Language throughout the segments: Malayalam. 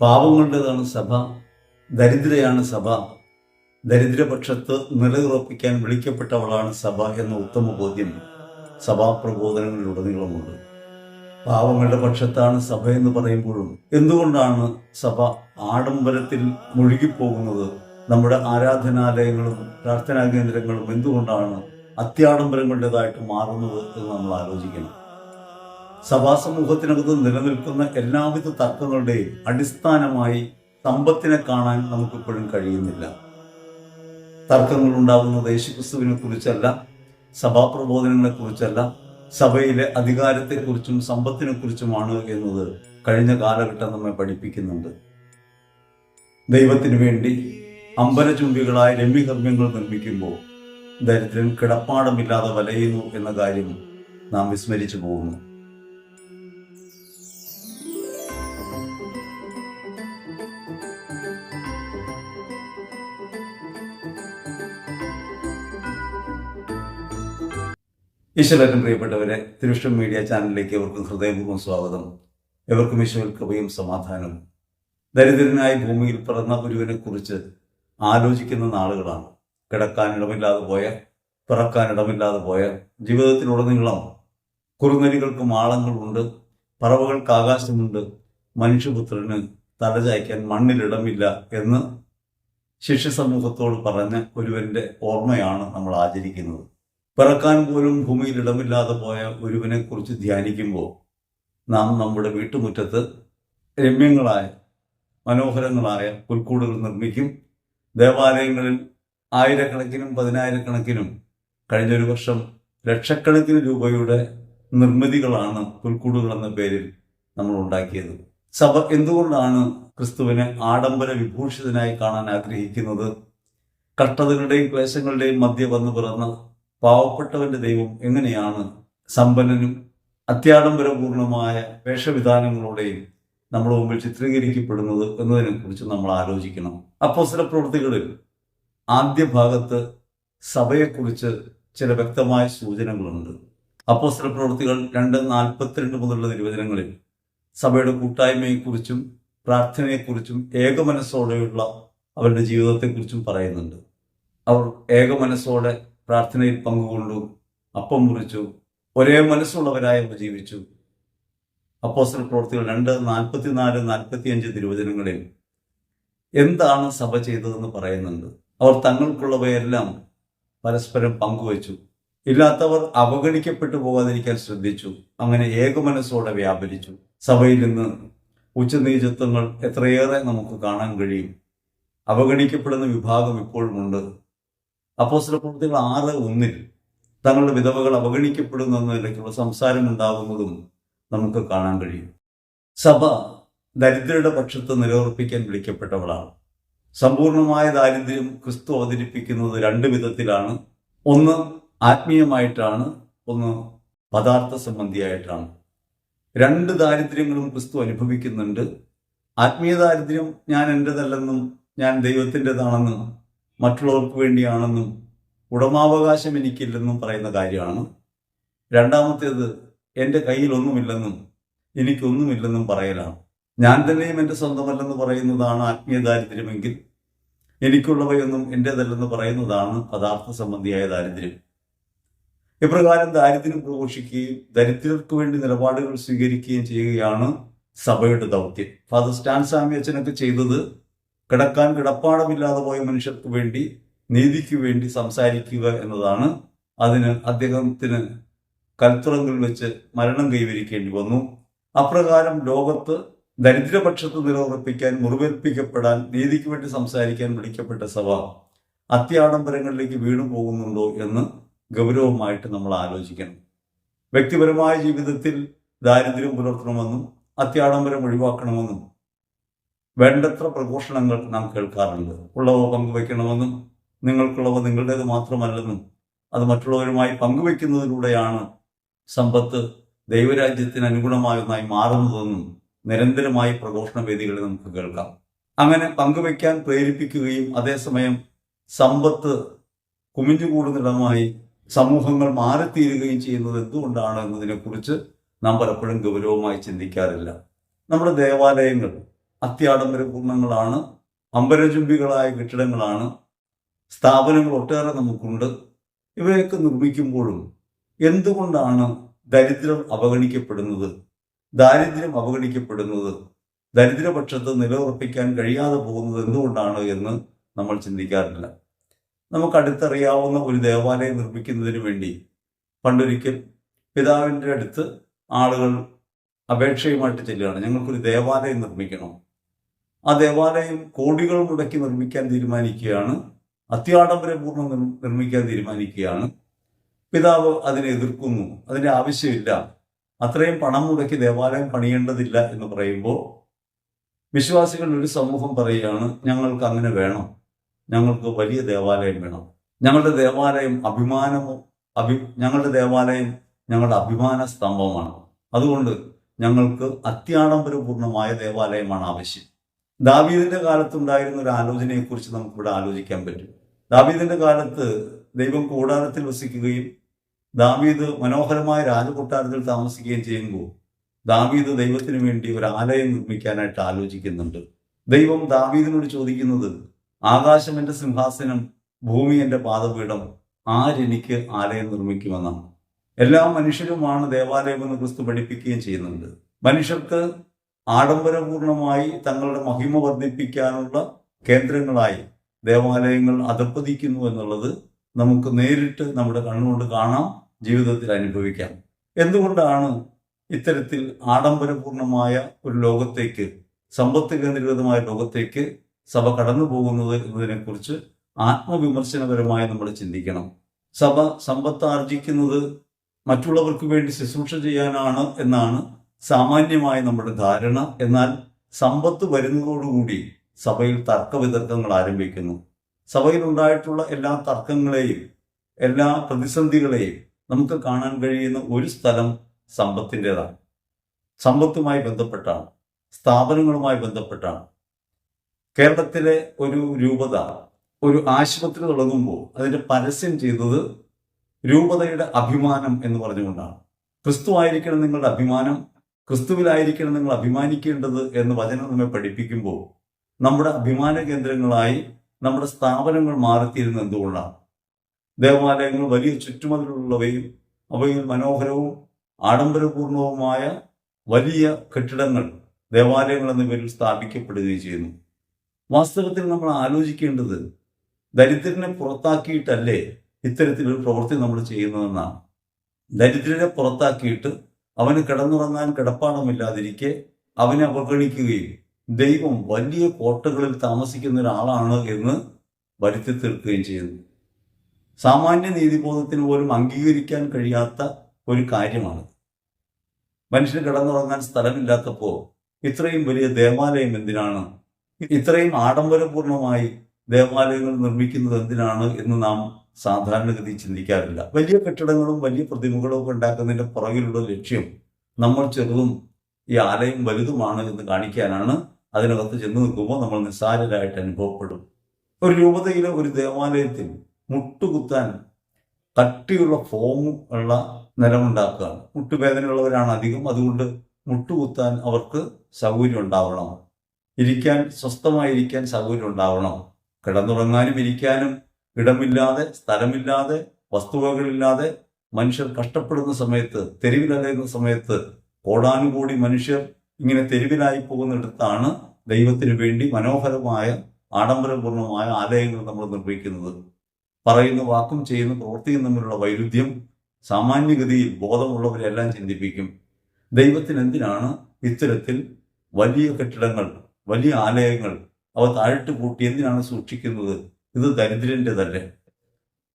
പാവങ്ങളുടേതാണ് സഭ ദരിദ്രയാണ് സഭ ദരിദ്രപക്ഷത്ത് നിലയുറപ്പിക്കാൻ വിളിക്കപ്പെട്ടവളാണ് സഭ എന്ന ഉത്തമ ബോധ്യം സഭാപ്രബോധനങ്ങളിലുടനീളമുണ്ട്. പാവങ്ങളുടെ പക്ഷത്താണ് സഭ എന്ന് പറയുമ്പോഴും എന്തുകൊണ്ടാണ് സഭ ആഡംബരത്തിൽ മുഴുകിപ്പോകുന്നത്? നമ്മുടെ ആരാധനാലയങ്ങളും പ്രാർത്ഥനാ കേന്ദ്രങ്ങളും എന്തുകൊണ്ടാണ് അത്യാഡംബരങ്ങളുടേതായിട്ട് മാറുന്നത് എന്ന് നമ്മൾ ആലോചിക്കണം. സഭാ സമൂഹത്തിനകത്ത് നിലനിൽക്കുന്ന എല്ലാവിധ തർക്കങ്ങളുടെയും അടിസ്ഥാനമായി സമ്പത്തിനെ കാണാൻ നമുക്കിപ്പോഴും കഴിയുന്നില്ല. തർക്കങ്ങൾ ഉണ്ടാകുന്നത് യേശുക്രിസ്തുവിനെ കുറിച്ചല്ല സഭാപ്രബോധനങ്ങളെ കുറിച്ചല്ല സഭയിലെ അധികാരത്തെക്കുറിച്ചും സമ്പത്തിനെ കുറിച്ചുമാണ് എന്നത് കഴിഞ്ഞ കാലഘട്ടം നമ്മെ പഠിപ്പിക്കുന്നുണ്ട്. ദൈവത്തിനു വേണ്ടി അമ്പലചുംബികളായ രമ്യകർമ്മ്യങ്ങൾ നിർമ്മിക്കുമ്പോൾ ദരിദ്രൻ കിടപ്പാടമില്ലാതെ വലയുന്നു എന്ന കാര്യം നാം വിസ്മരിച്ചു പോകുന്നു. ഈശ്വരനും പ്രിയപ്പെട്ടവരെ തിരുഷ്ടം മീഡിയ ചാനലിലേക്ക് എവർക്കും ഹൃദയപൂർവം സ്വാഗതം. എവർക്കും ഈശ്വരൻ കൃപയും സമാധാനവും. ദരിദ്രനായി ഭൂമിയിൽ പിറന്ന ഒരുവനെക്കുറിച്ച് ആലോചിക്കുന്ന നാളുകളാണ്. കിടക്കാനിടമില്ലാതെ പോയ പിറക്കാനിടമില്ലാതെ പോയ ജീവിതത്തിലുടനീളം കുറുനരികൾക്ക് മാളങ്ങളുണ്ട് പറവകൾക്ക് ആകാശമുണ്ട് മനുഷ്യപുത്രന് തലചായ്ക്കാൻ മണ്ണിലിടമില്ല എന്ന് ശിഷ്യ സമൂഹത്തോട് പറഞ്ഞ ഒരുവന്റെ ഓർമ്മയാണ് നമ്മൾ ആചരിക്കുന്നത്. പിറക്കാൻ പോലും ഭൂമിയിൽ ഇടമില്ലാതെ പോയ ഒരുവിനെക്കുറിച്ച് കുറിച്ച് ധ്യാനിക്കുമ്പോൾ നാം നമ്മുടെ വീട്ടുമുറ്റത്ത് രമ്യങ്ങളായ മനോഹരങ്ങളായ പുൽക്കൂടുകൾ നിർമ്മിക്കും. ദേവാലയങ്ങളിൽ ആയിരക്കണക്കിനും പതിനായിരക്കണക്കിനും കഴിഞ്ഞൊരു വർഷം ലക്ഷക്കണക്കിന് രൂപയുടെ നിർമ്മിതികളാണ് പുൽക്കൂടുകൾ എന്ന പേരിൽ നമ്മൾ ഉണ്ടാക്കിയത്. സഭ എന്തുകൊണ്ടാണ് ക്രിസ്തുവിനെ ആഡംബര വിഭൂഷിതനായി കാണാൻ ആഗ്രഹിക്കുന്നത്? കഷ്ടതകളുടെയും ക്ലേശങ്ങളുടെയും മധ്യ വന്നു പിറന്ന പാവപ്പെട്ടവന്റെ ദൈവം എങ്ങനെയാണ് സമ്പന്നനും അത്യാഡംബരപൂർണമായ വേഷവിധാനങ്ങളോടെയും നമ്മുടെ മുമ്പിൽ ചിത്രീകരിക്കപ്പെടുന്നത് എന്നതിനെ കുറിച്ച് നമ്മൾ ആലോചിക്കണം. അപ്പോസ്തല പ്രവൃത്തികളിൽ ആദ്യ ഭാഗത്ത് സഭയെക്കുറിച്ച് ചില വ്യക്തമായ സൂചനകളുണ്ട്. അപ്പോസ്തല പ്രവൃത്തികൾ രണ്ട് നാൽപ്പത്തിരണ്ട് മുതലുള്ള നിർവചനങ്ങളിൽ സഭയുടെ കൂട്ടായ്മയെക്കുറിച്ചും പ്രാർത്ഥനയെക്കുറിച്ചും ഏകമനസ്സോടെയുള്ള അവരുടെ ജീവിതത്തെക്കുറിച്ചും പറയുന്നുണ്ട്. അവർ ഏകമനസ്സോടെ പ്രാർത്ഥനയിൽ പങ്കുകൊണ്ടു അപ്പം മുറിച്ചു ഒരേ മനസ്സുള്ളവരായി ജീവിച്ചു. അപ്പോസ്റ്റൽ പ്രവർത്തികൾ രണ്ട് നാൽപ്പത്തിനാല് നാൽപ്പത്തിയഞ്ച് തിരുവചനങ്ങളിൽ എന്താണ് സഭ ചെയ്തതെന്ന് പറയുന്നുണ്ട്. അവർ തങ്ങൾക്കുള്ളവയെല്ലാം പരസ്പരം പങ്കുവച്ചു. ഇല്ലാത്തവർ അവഗണിക്കപ്പെട്ടു പോകാതിരിക്കാൻ ശ്രദ്ധിച്ചു. അങ്ങനെ ഏകമനസ്സോടെ വ്യാപരിച്ചു. സഭയിൽ നിന്ന് ഉച്ചനീചത്വങ്ങൾ എത്രയേറെ നമുക്ക് കാണാൻ കഴിയും. അവഗണിക്കപ്പെടുന്ന വിഭാഗം ഇപ്പോഴുമുണ്ട്. അപ്പോസ്തല പ്രവൃത്തികൾ ആറ് ഒന്നിൽ തങ്ങളുടെ വിധവകൾ അവഗണിക്കപ്പെടുന്നു നിലയ്ക്കുള്ള സംസാരം ഉണ്ടാകുന്നതും നമുക്ക് കാണാൻ കഴിയും. സഭ ദരിദ്രരുടെ പക്ഷത്ത് നിലയുറപ്പിക്കാൻ വിളിക്കപ്പെട്ടവളാണ്. സമ്പൂർണമായ ദാരിദ്ര്യം ക്രിസ്തു അവതരിപ്പിക്കുന്നത് രണ്ട് വിധത്തിലാണ്. ഒന്ന് ആത്മീയമായിട്ടാണ് ഒന്ന് പദാർത്ഥ സംബന്ധിയായിട്ടാണ്. രണ്ട് ദാരിദ്ര്യങ്ങളും ക്രിസ്തു അനുഭവിക്കുന്നുണ്ട്. ആത്മീയ ദാരിദ്ര്യം ഞാൻ എന്റെതല്ലെന്നും ഞാൻ ദൈവത്തിന്റെതാണെന്നും മറ്റുള്ളവർക്ക് വേണ്ടിയാണെന്നും ഉടമാവകാശം എനിക്കില്ലെന്നും പറയുന്ന കാര്യമാണ്. രണ്ടാമത്തേത് എന്റെ കയ്യിലൊന്നുമില്ലെന്നും എനിക്കൊന്നുമില്ലെന്നും പറയലാണ്. ഞാൻ തന്നെയും എന്റെ സ്വന്തമല്ലെന്ന് പറയുന്നതാണ് ആത്മീയ ദാരിദ്ര്യമെങ്കിൽ എനിക്കുള്ളവയൊന്നും എന്റേതല്ലെന്ന് പറയുന്നതാണ് പദാർത്ഥ സംബന്ധിയായ ദാരിദ്ര്യം. ഇപ്രകാരം ദാരിദ്ര്യം പ്രഘോഷിക്കുകയും ദരിദ്രർക്ക് വേണ്ടി നിലപാടുകൾ സ്വീകരിക്കുകയും ചെയ്യുകയാണ് സഭയുടെ ദൗത്യം. ഫാദർ സ്റ്റാൻ സ്വാമി അച്ഛനൊക്കെ ചെയ്തത് കിടക്കാൻ കിടപ്പാടമില്ലാതെ പോയ മനുഷ്യർക്ക് വേണ്ടി നീതിക്ക് വേണ്ടി സംസാരിക്കുക എന്നതാണ് അതിന് അദ്ദേഹത്തിന് കൽത്തുറങ്കിൽ വെച്ച് മരണം കൈവരിക്കേണ്ടി വന്നു. അപ്രകാരം ലോകത്ത് ദരിദ്രപക്ഷത്ത് നിലനിർപ്പിക്കാൻ മുറിവേൽപ്പിക്കപ്പെടാൻ നീതിക്ക് വേണ്ടി സംസാരിക്കാൻ വിളിക്കപ്പെട്ട സഭ അത്യാഡംബരങ്ങളിലേക്ക് വീണു പോകുന്നുണ്ടോ എന്ന് ഗൗരവമായിട്ട് നമ്മൾ ആലോചിക്കണം. വ്യക്തിപരമായ ജീവിതത്തിൽ ദാരിദ്ര്യം പുലർത്തണമെന്നും അത്യാഡംബരം ഒഴിവാക്കണമെന്നും വേണ്ടത്ര പ്രഘോഷണങ്ങൾ നാം കേൾക്കാറുണ്ട്. ഉള്ളവ പങ്കുവെക്കണമെന്നും നിങ്ങൾക്കുള്ളവ നിങ്ങളുടേത് മാത്രമല്ലെന്നും അത് മറ്റുള്ളവരുമായി പങ്കുവെക്കുന്നതിലൂടെയാണ് സമ്പത്ത് ദൈവരാജ്യത്തിന് അനുഗുണമായ ഒന്നായി മാറുന്നതെന്നും നിരന്തരമായി പ്രഘോഷണ വേദികളിൽ നമുക്ക് കേൾക്കാം. അങ്ങനെ പങ്കുവെക്കാൻ പ്രേരിപ്പിക്കുകയും അതേസമയം സമ്പത്ത് കുമിഞ്ഞുകൂടുന്നിടമായി സമൂഹങ്ങൾ മാറിത്തീരുകയും ചെയ്യുന്നത് എന്തുകൊണ്ടാണ് എന്നതിനെക്കുറിച്ച് നാം പലപ്പോഴും ഗൗരവമായി ചിന്തിക്കാറില്ല. നമ്മുടെ ദേവാലയങ്ങൾ അത്യാഡംബരപൂർണങ്ങളാണ് അമ്പരചുംബികളായ കെട്ടിടങ്ങളാണ്. സ്ഥാപനങ്ങൾ ഒട്ടേറെ നമുക്കുണ്ട്. ഇവയൊക്കെ നിർമ്മിക്കുമ്പോഴും എന്തുകൊണ്ടാണ് ദരിദ്രം അവഗണിക്കപ്പെടുന്നത്? ദാരിദ്ര്യം അവഗണിക്കപ്പെടുന്നത് ദരിദ്രപക്ഷത്ത് നിലയുറപ്പിക്കാൻ കഴിയാതെ പോകുന്നത് എന്തുകൊണ്ടാണ് എന്ന് നമ്മൾ ചിന്തിക്കാറില്ല. നമുക്ക് അടുത്തറിയാവുന്ന ഒരു ദേവാലയം നിർമ്മിക്കുന്നതിന് വേണ്ടി പണ്ടൊരിക്കൽ പിതാവിന്റെ അടുത്ത് ആളുകൾ അപേക്ഷയുമായിട്ട് ചെല്ലുകയാണ്. ഞങ്ങൾക്കൊരു ദേവാലയം നിർമ്മിക്കണം. ആ ദേവാലയം കോടികൾ മുടക്കി നിർമ്മിക്കാൻ തീരുമാനിക്കുകയാണ്. അത്യാഡംബരപൂർണം നിർ- നിർമ്മിക്കാൻ തീരുമാനിക്കുകയാണ്. പിതാവ് അതിനെ എതിർക്കുന്നു. അതിന്റെ ആവശ്യമില്ല. അത്രയും പണം മുടക്കി ദേവാലയം പണിയേണ്ടതില്ല എന്ന് പറയുമ്പോൾ വിശ്വാസികളുടെ ഒരു സമൂഹം പറയുകയാണ് ഞങ്ങൾക്ക് അങ്ങനെ വേണം. ഞങ്ങൾക്ക് വലിയ ദേവാലയം വേണം. ഞങ്ങളുടെ ദേവാലയം അഭിമാനമോ അഭി ഞങ്ങളുടെ ദേവാലയം ഞങ്ങളുടെ അഭിമാന സ്തംഭമാണ്. അതുകൊണ്ട് ഞങ്ങൾക്ക് അത്യാഡംബരപൂർണമായ ദേവാലയമാണ് ആവശ്യം. ദാവീദിന്റെ കാലത്തുണ്ടായിരുന്ന ഒരു ആലോചനയെക്കുറിച്ച് നമുക്കിവിടെ ആലോചിക്കാൻ പറ്റും. ദാവീദിന്റെ കാലത്ത് ദൈവം കൂടാരത്തിൽ വസിക്കുകയും ദാവീദ് മനോഹരമായ രാജകൊട്ടാരത്തിൽ താമസിക്കുകയും ചെയ്യുമ്പോൾ ദാവീദ് ദൈവത്തിന് വേണ്ടി ഒരു ആലയം നിർമ്മിക്കാനായിട്ട് ആലോചിക്കുന്നുണ്ട്. ദൈവം ദാവീദിനോട് ചോദിക്കുന്നത് ആകാശം എന്റെ സിംഹാസനം ഭൂമി എന്റെ പാദപീഠം ആരെനിക്ക് ആലയം നിർമ്മിക്കുമെന്നാണ്? എല്ലാ മനുഷ്യരുമാണ് ദേവാലയം എന്ന് ക്രിസ്തു പഠിപ്പിക്കുകയും ചെയ്യുന്നുണ്ട്. മനുഷ്യർക്ക് ആഡംബരപൂർണമായി തങ്ങളുടെ മഹിമ വർദ്ധിപ്പിക്കാനുള്ള കേന്ദ്രങ്ങളായി ദേവാലയങ്ങൾ അധപ്പതിക്കുന്നു എന്നുള്ളത് നമുക്ക് നേരിട്ട് നമ്മുടെ കണ്ണുകൊണ്ട് കാണാം ജീവിതത്തിൽ അനുഭവിക്കാം. എന്തുകൊണ്ടാണ് ഇത്തരത്തിൽ ആഡംബരപൂർണമായ ഒരു ലോകത്തേക്ക് സമ്പത്ത് കേന്ദ്രീകൃതമായ ലോകത്തേക്ക് സഭ കടന്നു പോകുന്നത് എന്നതിനെക്കുറിച്ച് ആത്മവിമർശനപരമായി നമ്മൾ ചിന്തിക്കണം. സഭ സമ്പത്ത് ആർജിക്കുന്നത് മറ്റുള്ളവർക്ക് വേണ്ടി ശുശ്രൂഷ ചെയ്യാനാണ് എന്നാണ് സാമാന്യമായ നമ്മുടെ ധാരണ. എന്നാൽ സമ്പത്ത് വരുന്നതോടുകൂടി സഭയിൽ തർക്കവിതർക്കങ്ങൾ ആരംഭിക്കുന്നു. സഭയിൽ ഉണ്ടായിട്ടുള്ള എല്ലാ തർക്കങ്ങളെയും എല്ലാ പ്രതിസന്ധികളെയും നമുക്ക് കാണാൻ കഴിയുന്ന ഒരു സ്ഥലം സമ്പത്തിന്റെതാണ്. സമ്പത്തുമായി ബന്ധപ്പെട്ടാണ് സ്ഥാപനങ്ങളുമായി ബന്ധപ്പെട്ടാണ്. കേരളത്തിലെ ഒരു രൂപത ഒരു ആശുപത്രി തുടങ്ങുമ്പോൾ അതിന്റെ പരസ്യം ചെയ്തത് രൂപതയുടെ അഭിമാനം എന്ന് പറഞ്ഞുകൊണ്ടാണ്. ക്രിസ്തു ആയിരിക്കണം നിങ്ങളുടെ അഭിമാനം. ക്രിസ്തുവിലായിരിക്കണം നിങ്ങൾ അഭിമാനിക്കേണ്ടത് എന്ന് വചനം നമ്മെ പഠിപ്പിക്കുമ്പോൾ നമ്മുടെ അഭിമാന കേന്ദ്രങ്ങളായി നമ്മുടെ സ്ഥാപനങ്ങൾ മാറിത്തീരുന്ന എന്തുകൊണ്ടാണ്? ദേവാലയങ്ങൾ വലിയ ചുറ്റുമതിലുള്ളവയും അവയിൽ മനോഹരവും ആഡംബരപൂർണവുമായ വലിയ കെട്ടിടങ്ങൾ ദേവാലയങ്ങൾ എന്ന പേരിൽ സ്ഥാപിക്കപ്പെടുകയും ചെയ്യുന്നു. വാസ്തവത്തിൽ നമ്മൾ ആലോചിക്കേണ്ടത് ദരിദ്രനെ പുറത്താക്കിയിട്ടല്ലേ ഇത്തരത്തിലൊരു പ്രവൃത്തി നമ്മൾ ചെയ്യുന്നതെന്നാണ്. ദരിദ്രരെ പുറത്താക്കിയിട്ട് അവന് കിടന്നുറങ്ങാൻ കിടപ്പാടമില്ലാതിരിക്കെ അവനെ അവഗണിക്കുകയും ദൈവം വലിയ കോട്ടകളിൽ താമസിക്കുന്ന ഒരാളാണ് എന്ന് വരുത്തി തീർക്കുകയും ചെയ്യുന്നു. സാമാന്യ നീതിബോധത്തിന് പോലും അംഗീകരിക്കാൻ കഴിയാത്ത ഒരു കാര്യമാണ്. മനുഷ്യന് കിടന്നുറങ്ങാൻ സ്ഥലമില്ലാത്തപ്പോൾ ഇത്രയും വലിയ ദേവാലയം എന്തിനാണ്? ഇത്രയും ആഡംബരപൂർണമായി ദേവാലയങ്ങൾ നിർമ്മിക്കുന്നത് എന്തിനാണ് എന്ന് നാം സാധാരണഗതി ചിന്തിക്കാറില്ല. വലിയ കെട്ടിടങ്ങളും വലിയ പ്രതിമകളും ഒക്കെ ഉണ്ടാക്കുന്നതിന്റെ പുറകിലുള്ള ലക്ഷ്യം നമ്മൾ ചെറുതും ഈ ആലയം വലുതുമാണ് എന്ന് കാണിക്കാനാണ് അതിനകത്ത് ചെന്ന് നിൽക്കുമ്പോൾ നമ്മൾ നിസ്സാരരായിട്ട് അനുഭവപ്പെടും. ഒരു രൂപതയിലെ ഒരു ദേവാലയത്തിൽ മുട്ടുകുത്താൻ കട്ടിയുള്ള ഫോം ഉള്ള നിലമുണ്ടാക്കുകയാണ് മുട്ടുവേദനയുള്ളവരാണ് അധികം. അതുകൊണ്ട് മുട്ടുകുത്താൻ അവർക്ക് സൗകര്യം ഉണ്ടാവണം. ഇരിക്കാൻ സ്വസ്ഥമായിരിക്കാൻ സൗകര്യം ഉണ്ടാവണം. കിടന്നുറങ്ങാനും ഇരിക്കാനും ഇടമില്ലാതെ സ്ഥലമില്ലാതെ വസ്തുവകളില്ലാതെ മനുഷ്യർ കഷ്ടപ്പെടുന്ന സമയത്ത് തെരുവിലലയുന്ന സമയത്ത് കോടാനുകൂടി മനുഷ്യർ ഇങ്ങനെ തെരുവിലായി പോകുന്നിടത്താണ് ദൈവത്തിന് വേണ്ടി മനോഹരമായ ആഡംബരപൂർണമായ ആലയങ്ങൾ നമ്മൾ നിർമ്മിക്കുന്നത്. പറയുന്ന വാക്കും ചെയ്യുന്ന പ്രവൃത്തിയും തമ്മിലുള്ള വൈരുദ്ധ്യം സാമാന്യഗതിയിൽ ബോധമുള്ളവരെല്ലാം ചിന്തിപ്പിക്കും. ദൈവത്തിന് എന്തിനാണ് ഇത്തരത്തിൽ വലിയ കെട്ടിടങ്ങൾ വലിയ ആലയങ്ങൾ അവ താഴിട്ട് കൂട്ടി എന്തിനാണ് സൂക്ഷിക്കുന്നത്? ഇത് ദരിദ്രന്റെതല്ലേ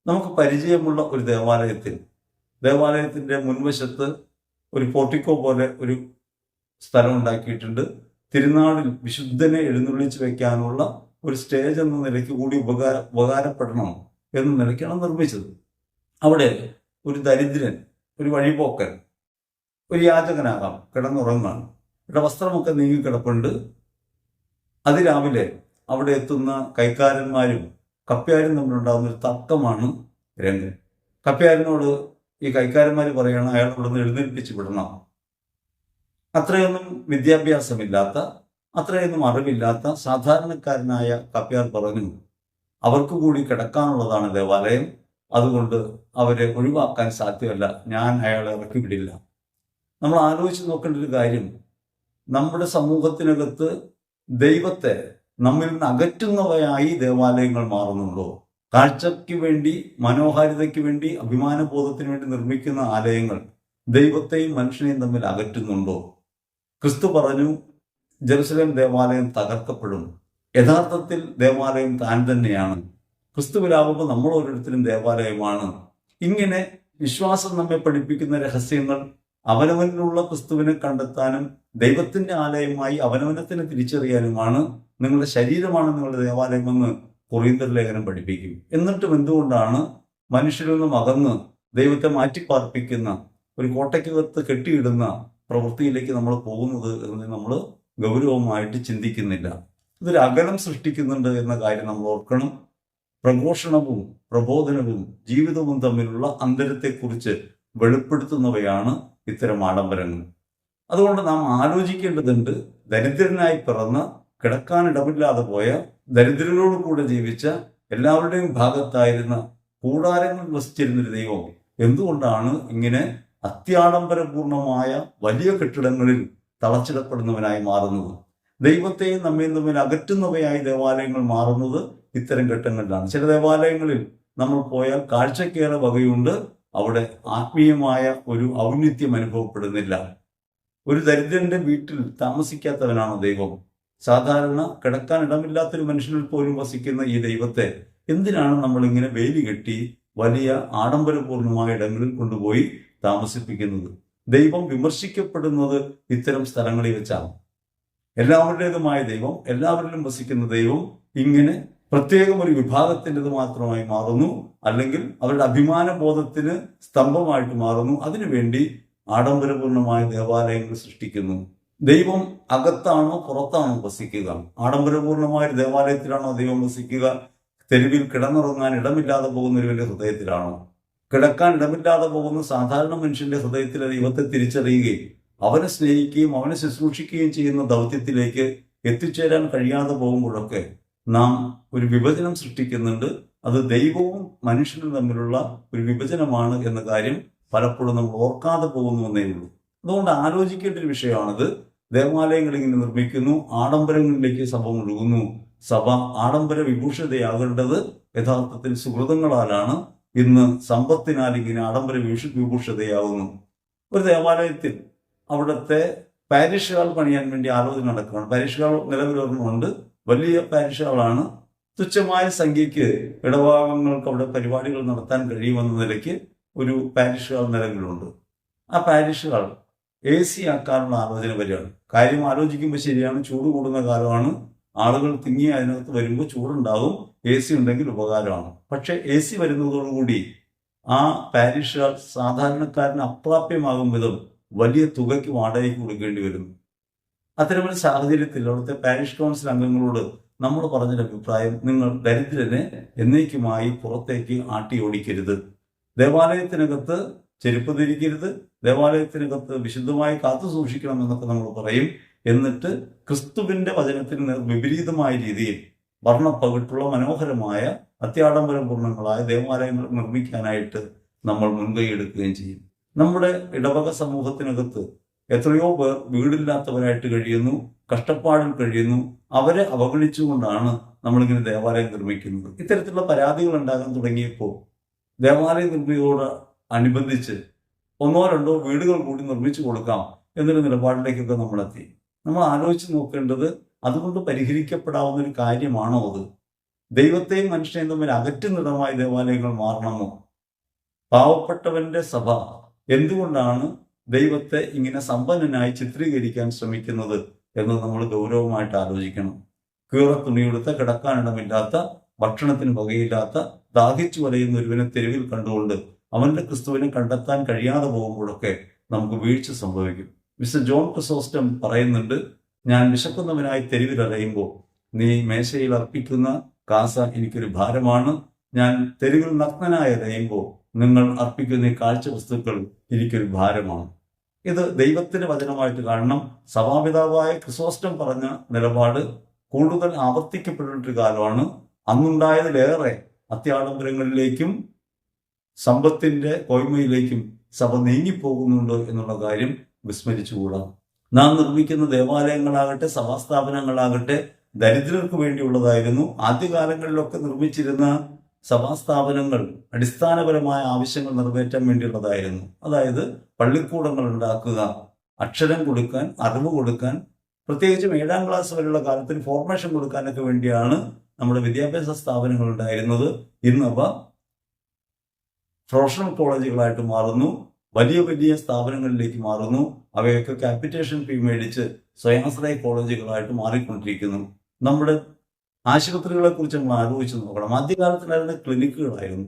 നമുക്ക് പരിചയമുള്ള ഒരു ദേവാലയത്തിൽ ദേവാലയത്തിന്റെ മുൻവശത്ത് ഒരു പോർട്ടിക്കോ പോലെ ഒരു സ്ഥലം ഉണ്ടാക്കിയിട്ടുണ്ട് തിരുനാളിൽ വിശുദ്ധനെ എഴുന്നള്ളിച്ച് വെക്കാനുള്ള ഒരു സ്റ്റേജ് എന്ന നിലയ്ക്ക് കൂടി ഉപകാര ഉപകാരപ്പെടണം എന്ന നിലയ്ക്കാണ് നിർമ്മിച്ചത്. അവിടെ ഒരു ദരിദ്രൻ ഒരു വഴിപോക്കൻ ഒരു യാചകനാകാം കിടന്നുറങ്ങാണ് ഇവിടെ വസ്ത്രമൊക്കെ നീങ്ങിക്കിടപ്പുണ്ട്. അതിരാവിലെ അവിടെ എത്തുന്ന കൈക്കാരന്മാരും കപ്പ്യാരും തമ്മിലുണ്ടാകുന്ന ഒരു തർക്കമാണ് രംഗം കപ്പ്യാരനോട് ഈ കൈക്കാരന്മാർ പറയണം അയാൾ ഇവിടുന്ന് എഴുന്നേൽപ്പിച്ച് വിടണം. അത്രയൊന്നും വിദ്യാഭ്യാസമില്ലാത്ത അത്രയൊന്നും അറിവില്ലാത്ത സാധാരണക്കാരനായ കപ്പ്യാർ പറഞ്ഞു അവർക്ക് കൂടി കിടക്കാനുള്ളതാണ് ദേവാലയം. അതുകൊണ്ട് അവരെ ഒഴിവാക്കാൻ സാധ്യമല്ല. ഞാൻ അയാളെ ഇറക്കി വിടില്ല. നമ്മൾ ആലോചിച്ച് നോക്കേണ്ട ഒരു കാര്യം നമ്മുടെ സമൂഹത്തിനകത്ത് ദൈവത്തെ നമ്മിൽ നിന്ന് അകറ്റുന്നവയായി ദേവാലയങ്ങൾ മാറുന്നുണ്ടോ? കാഴ്ചയ്ക്ക് വേണ്ടി മനോഹാരിതയ്ക്ക് വേണ്ടി അഭിമാനബോധത്തിന് വേണ്ടി നിർമ്മിക്കുന്ന ആലയങ്ങൾ ദൈവത്തെയും മനുഷ്യനെയും തമ്മിൽ അകറ്റുന്നുണ്ടോ? ക്രിസ്തു പറഞ്ഞു ജെറുസലേം ദേവാലയം തകർക്കപ്പെടും. യഥാർത്ഥത്തിൽ ദേവാലയം താൻ തന്നെയാണ്. ക്രിസ്തുവിലാകുമ്പോൾ നമ്മൾ ഓരോരുത്തരും ദേവാലയമാണ്. ഇങ്ങനെ വിശ്വാസം നമ്മെ പഠിപ്പിക്കുന്ന രഹസ്യങ്ങൾ അവനവനിലുള്ള ക്രിസ്തുവിനെ കണ്ടെത്താനും ദൈവത്തിന്റെ ആലയമായി അവനവനത്തിനെ തിരിച്ചറിയാനുമാണ് നിങ്ങളുടെ ശരീരമാണ് നിങ്ങളുടെ ദേവാലയമെന്ന് കൊറിയന്തർ ലേഖനം പഠിപ്പിക്കും. എന്നിട്ടും എന്തുകൊണ്ടാണ് മനുഷ്യരിൽ നിന്നും അകന്ന് ദൈവത്തെ മാറ്റിപ്പാർപ്പിക്കുന്ന ഒരു കോട്ടയ്ക്കകത്ത് കെട്ടിയിടുന്ന പ്രവൃത്തിയിലേക്ക് നമ്മൾ പോകുന്നത് എന്ന് നമ്മൾ ഗൗരവമായിട്ട് ചിന്തിക്കുന്നില്ല. ഇതൊരു അകലം സൃഷ്ടിക്കുന്നുണ്ട് എന്ന കാര്യം നമ്മൾ ഓർക്കണം. പ്രഘോഷണവും പ്രബോധനവും ജീവിതവും തമ്മിലുള്ള അന്തരത്തെക്കുറിച്ച് വെളിപ്പെടുത്തുന്നവയാണ് ഇത്തരം ആഡംബരങ്ങൾ. അതുകൊണ്ട് നാം ആലോചിക്കേണ്ടതുണ്ട് ദരിദ്രനായി പിറന്ന കിടക്കാനിടമില്ലാതെ പോയ ദരിദ്രരോട് കൂടെ ജീവിച്ച എല്ലാവരുടെയും ഭാഗത്തായിരുന്ന കൂടാരങ്ങൾ വസിച്ചിരുന്നൊരു ദൈവം എന്തുകൊണ്ടാണ് ഇങ്ങനെ അത്യാഡംബരപൂർണമായ വലിയ കെട്ടിടങ്ങളിൽ തളച്ചിടപ്പെടുന്നവനായി മാറുന്നത്? ദൈവത്തെയും നമ്മയും തമ്മിൽ അകറ്റുന്നവയായി ദേവാലയങ്ങൾ മാറുന്നത് ഇത്തരം ഘട്ടങ്ങളിലാണ്. ചില ദേവാലയങ്ങളിൽ നമ്മൾ പോയാൽ കാഴ്ചക്കേറെ വകയുണ്ട് അവിടെ ആത്മീയമായ ഒരു ഔന്നിത്യം അനുഭവപ്പെടുന്നില്ല. ഒരു ദരിദ്രന്റെ വീട്ടിൽ താമസിക്കാത്തവനാണ് ദൈവം? സാധാരണ കിടക്കാൻ ഇടമില്ലാത്തൊരു മനുഷ്യനിൽ പോലും വസിക്കുന്ന ഈ ദൈവത്തെ എന്തിനാണ് നമ്മൾ ഇങ്ങനെ വേലി കെട്ടി വലിയ ആഡംബരപൂർണമായ ഇടങ്ങളിൽ കൊണ്ടുപോയി താമസിപ്പിക്കുന്നത്? ദൈവം വിമർശിക്കപ്പെടുന്നത് ഇത്തരം സ്ഥലങ്ങളിൽ വെച്ചാണ്. എല്ലാവരുടേതുമായ ദൈവം എല്ലാവരിലും വസിക്കുന്ന ദൈവം ഇങ്ങനെ പ്രത്യേകം ഒരു വിഭാഗത്തിന്റെത് മാത്രമായി മാറുന്നു. അല്ലെങ്കിൽ അവരുടെ അഭിമാന ബോധത്തിന് സ്തംഭമായിട്ട് മാറുന്നു. അതിനുവേണ്ടി ആഡംബരപൂർണമായ ദേവാലയങ്ങൾ സൃഷ്ടിക്കുന്നു. ദൈവം അകത്താണോ പുറത്താണോ വസിക്കുക? ആഡംബരപൂർണമായ ഒരു ദേവാലയത്തിലാണോ ദൈവം വസിക്കുക? തെരുവിൽ കിടന്നുറങ്ങാൻ ഇടമില്ലാതെ പോകുന്ന ഒരുവന്റെ ഹൃദയത്തിലാണോ? കിടക്കാൻ ഇടമില്ലാതെ പോകുന്ന സാധാരണ മനുഷ്യന്റെ ഹൃദയത്തിലെ ദൈവത്തെ തിരിച്ചറിയുകയും അവനെ സ്നേഹിക്കുകയും അവനെ ശുശ്രൂഷിക്കുകയും ചെയ്യുന്ന ദൗത്യത്തിലേക്ക് എത്തിച്ചേരാൻ കഴിയാതെ പോകുമ്പോഴൊക്കെ നാം ഒരു വിഭജനം സൃഷ്ടിക്കുന്നുണ്ട്. അത് ദൈവവും മനുഷ്യനും തമ്മിലുള്ള ഒരു വിഭജനമാണ് എന്ന കാര്യം പലപ്പോഴും നമ്മൾ ഓർക്കാതെ പോകുന്നുവെന്നേ ഉള്ളൂ. അതുകൊണ്ട് ആലോചിക്കേണ്ട ഒരു വിഷയമാണത്. ദേവാലയങ്ങൾ ഇങ്ങനെ നിർമ്മിക്കുന്നു ആഡംബരങ്ങളിലേക്ക് സഭ മുഴുകുന്നു. സഭ ആഡംബര വിഭൂഷതയാകേണ്ടത് യഥാർത്ഥത്തിൽ സുഹൃതങ്ങളാലാണ്. ഇന്ന് സമ്പത്തിനാൽ ഇങ്ങനെ ആഡംബര വിഭൂഷ വിഭൂഷതയാകുന്നു ഒരു ദേവാലയത്തിൽ അവിടുത്തെ പാരിഷുകാർ പണിയാൻ വേണ്ടി ആലോചന നടക്കുകയാണ്. പാരിഷുകാർ നിലവിലൊരെണ്ണമുണ്ട് വലിയ പാരിഷുകളാണ് തുച്ഛമായ സംഖ്യയ്ക്ക് ഇടഭാഗങ്ങൾക്ക് അവിടെ പരിപാടികൾ നടത്താൻ കഴിയുമെന്ന നിലയ്ക്ക് ഒരു പാരിഷുകൾ നിലവിലുണ്ട്. ആ പാരിഷുകൾ എ സി ആക്കാനുള്ള ആലോചന വരികയാണ്. കാര്യം ആലോചിക്കുമ്പോൾ ശരിയാണ് ചൂട് കൂടുന്ന കാലമാണ്. ആളുകൾ തിങ്ങി അതിനകത്ത് വരുമ്പോൾ ചൂടുണ്ടാവും. എ സി ഉണ്ടെങ്കിൽ ഉപകാരമാണ്. പക്ഷെ എ സി വരുന്നതോടുകൂടി ആ പാരിഷുകൾ സാധാരണക്കാരന് അപ്രാപ്യമാകും വിധം വലിയ തുകയ്ക്ക് വാടകയ്ക്ക് കൊടുക്കേണ്ടി വരുന്നു. അത്തരമൊരു സാഹചര്യത്തിൽ അവിടുത്തെ പാരിഷ് കൗൺസിൽ അംഗങ്ങളോട് നമ്മൾ പറഞ്ഞൊരു അഭിപ്രായം നിങ്ങൾ ദരിദ്രനെ എന്നേക്കുമായി പുറത്തേക്ക് ആട്ടി ഓടിക്കരുത്. ദേവാലയത്തിനകത്ത് ചെരുപ്പ് ധരിക്കരുത്. ദേവാലയത്തിനകത്ത് വിശുദ്ധമായി കാത്തു സൂക്ഷിക്കണം എന്നൊക്കെ നമ്മൾ പറയും. എന്നിട്ട് ക്രിസ്തുവിന്റെ വചനത്തിന് വിപരീതമായ രീതിയിൽ വർണപ്പകിട്ടുള്ള മനോഹരമായ അത്യാഡംബരപൂർണങ്ങളായ ദേവാലയങ്ങൾ നിർമ്മിക്കാനായിട്ട് നമ്മൾ മുൻകൈ എടുക്കുകയും ചെയ്യും. നമ്മുടെ ഇടവക സമൂഹത്തിനകത്ത് എത്രയോ പേർ വീടില്ലാത്തവരായിട്ട് കഴിയുന്നു കഷ്ടപ്പാടിൽ കഴിയുന്നു. അവരെ അവഗണിച്ചുകൊണ്ടാണ് നമ്മളിങ്ങനെ ദേവാലയം നിർമ്മിക്കുന്നത്. ഇത്തരത്തിലുള്ള പരാതികൾ ഉണ്ടാകാൻ തുടങ്ങിയപ്പോൾ ദേവാലയ നിർമ്മിതിയോട് അനുബന്ധിച്ച് ഒന്നോ രണ്ടോ വീടുകൾ കൂടി നിർമ്മിച്ചു കൊടുക്കാം എന്നൊരു നിലപാടിലേക്കൊക്കെ നമ്മളെത്തി. നമ്മൾ ആലോചിച്ച് നോക്കേണ്ടത് അതുകൊണ്ട് പരിഹരിക്കപ്പെടാവുന്ന ഒരു കാര്യമാണോ അത്? ദൈവത്തെയും മനുഷ്യനെയും തമ്മിൽ അകറ്റുന്നിടമായി ദേവാലയങ്ങൾ മാറണമോ? പാവപ്പെട്ടവന്റെ സഭ എന്തുകൊണ്ടാണ് ദൈവത്തെ ഇങ്ങനെ സമ്പന്നനായി ചിത്രീകരിക്കാൻ ശ്രമിക്കുന്നത് എന്ന് നമ്മൾ ഗൗരവമായിട്ട് ആലോചിക്കണം. കീറ തുണിയെടുത്ത കിടക്കാനിടമില്ലാത്ത ഭക്ഷണത്തിന് വകയില്ലാത്ത ദാഹിച്ചു വലയുന്ന ഒരുവനെ തെരുവിൽ കണ്ടുകൊണ്ട് അവന്റെ ക്രിസ്തുവിനെ കണ്ടെത്താൻ കഴിയാതെ പോകുമ്പോഴൊക്കെ നമുക്ക് വീഴ്ച സംഭവിക്കും. മിസ്റ്റർ ജോൺ ക്രിസോസ്റ്റം പറയുന്നുണ്ട് ഞാൻ വിശക്കുന്നവനായി തെരുവിൽ അലയുമ്പോൾ നീ മേശയിൽ അർപ്പിക്കുന്ന കാസ എനിക്കൊരു ഭാരമാണ്. ഞാൻ തെരുവിൽ നഗ്നനായി അലയുമ്പോൾ നിങ്ങൾ അർപ്പിക്കുന്ന ഈ കാഴ്ച വസ്തുക്കൾ എനിക്കൊരു ഭാരമാണ്. ഇത് ദൈവത്തിന്റെ വചനമായിട്ട് കാണണം. സഭാപിതാവായ ക്രിസോസ്റ്റം പറഞ്ഞ നിലപാട് കൂടുതൽ ആവർത്തിക്കപ്പെട്ടിട്ടൊരു കാലമാണ്. അന്നുണ്ടായതിലേറെ അത്യാഡംബരങ്ങളിലേക്കും സമ്പത്തിന്റെ കോയ്മയിലേക്കും സഭ നീങ്ങിപ്പോകുന്നുണ്ട് എന്നുള്ള കാര്യം വിസ്മരിച്ചുകൂടാ. നാം നിർമ്മിക്കുന്ന ദേവാലയങ്ങളാകട്ടെ സഭാസ്ഥാപനങ്ങളാകട്ടെ ദരിദ്രർക്ക് വേണ്ടിയുള്ളതായിരുന്നു. ആദ്യകാലങ്ങളിലൊക്കെ നിർമ്മിച്ചിരുന്ന സഭാസ്ഥാപനങ്ങൾ അടിസ്ഥാനപരമായ ആവശ്യങ്ങൾ നിറവേറ്റാൻ വേണ്ടിയുള്ളതായിരുന്നു. അതായത് പള്ളിക്കൂടങ്ങൾ ഉണ്ടാക്കുക അക്ഷരം കൊടുക്കാൻ അറിവ് കൊടുക്കാൻ പ്രത്യേകിച്ചും ഏഴാം ക്ലാസ് വരെയുള്ള കാലത്തിൽ ഫോർമേഷൻ കൊടുക്കാനൊക്കെ വേണ്ടിയാണ് നമ്മുടെ വിദ്യാഭ്യാസ സ്ഥാപനങ്ങൾ ഉണ്ടായിരുന്നത്. ഇന്നവ പ്രൊഫഷണൽ കോളേജുകളായിട്ട് മാറുന്നു വലിയ വലിയ സ്ഥാപനങ്ങളിലേക്ക് മാറുന്നു. അവയൊക്കെ ക്യാപിറ്റേഷൻ ഫീ മേടിച്ച് സ്വയാശ്രയ കോളേജുകളായിട്ട് മാറിക്കൊണ്ടിരിക്കുന്നു. നമ്മുടെ ആശുപത്രികളെ കുറിച്ച് നമ്മൾ ആലോചിച്ച് നോക്കണം. ആദ്യകാലത്തിലായിരുന്ന ക്ലിനിക്കുകളായിരുന്നു.